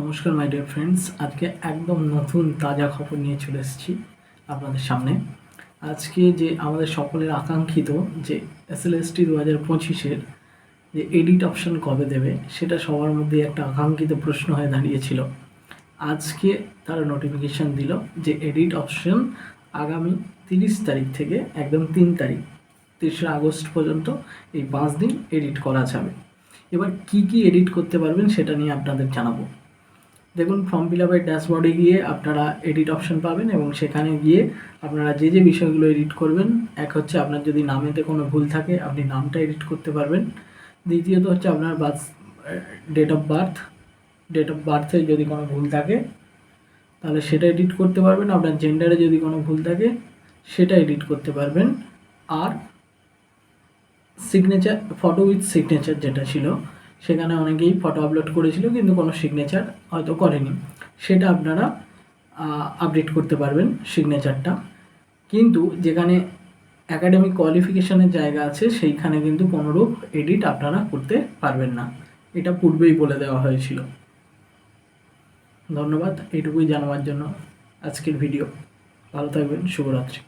নমস্কার my dear friends আজকে একদম নতুন, তাজা খবর নিয়ে চলে এসেছি আপনাদের সামনে। আজকে যে আমাদের সকলের আকাঙ্ক্ষিত যে এস এল দু হাজার পঁচিশের যে এডিট অপশন কবে দেবে, সেটা সবার মধ্যে একটা আকাঙ্ক্ষিত প্রশ্ন হয়ে দাঁড়িয়েছিল। আজকে তারা নোটিফিকেশান দিল যে এডিট অপশন আগামী তিরিশ তারিখ থেকে, একদম তিন তারিখ, তেসরা আগস্ট পর্যন্ত এই পাঁচ দিন এডিট করা যাবে। এবার কি কি এডিট করতে পারবেন, সেটা নিয়ে আপনাদের জানাব। দেখুন ফর্ম ফিল আপের ড্যাশবোর্ডে গিয়ে আপনারা এডিট অপশন পাবেন এবং সেখানে গিয়ে আপনারা যে যে বিষয়গুলো এডিট করবেন, এক হচ্ছে আপনার যদি নামেতে কোনো ভুল থাকে, আপনি নামটা এডিট করতে পারবেন। দ্বিতীয়ত হচ্ছে আপনার birth date of birth date of বার্থে যদি কোনো ভুল থাকে, তাহলে সেটা এডিট করতে পারবেন। আপনার জেন্ডারে যদি কোনো ভুল থাকে, সেটা এডিট করতে পারবেন। আর সিগনেচার ফটো উইথ সিগনেচার যেটা ছিল সেখানে অনেকেই ফটো আপলোড করেছিল, কিন্তু কোনো সিগনেচার হয়তো করেনি। সেটা আপনারা আপডেট করতে পারবেন সিগনেচারটা কিন্তু যেখানে একাডেমিক কোয়ালিফিকেশনের জায়গা আছে, সেইখানে কিন্তু কোনোরূপ এডিট আপনারা করতে পারবেন না। এটা পূর্বেই বলে দেওয়া হয়েছিল। ধন্যবাদ, এইটুকুই জানাবার জন্য আজকের ভিডিও ভালো থাকবেন, শুভরাত্রি।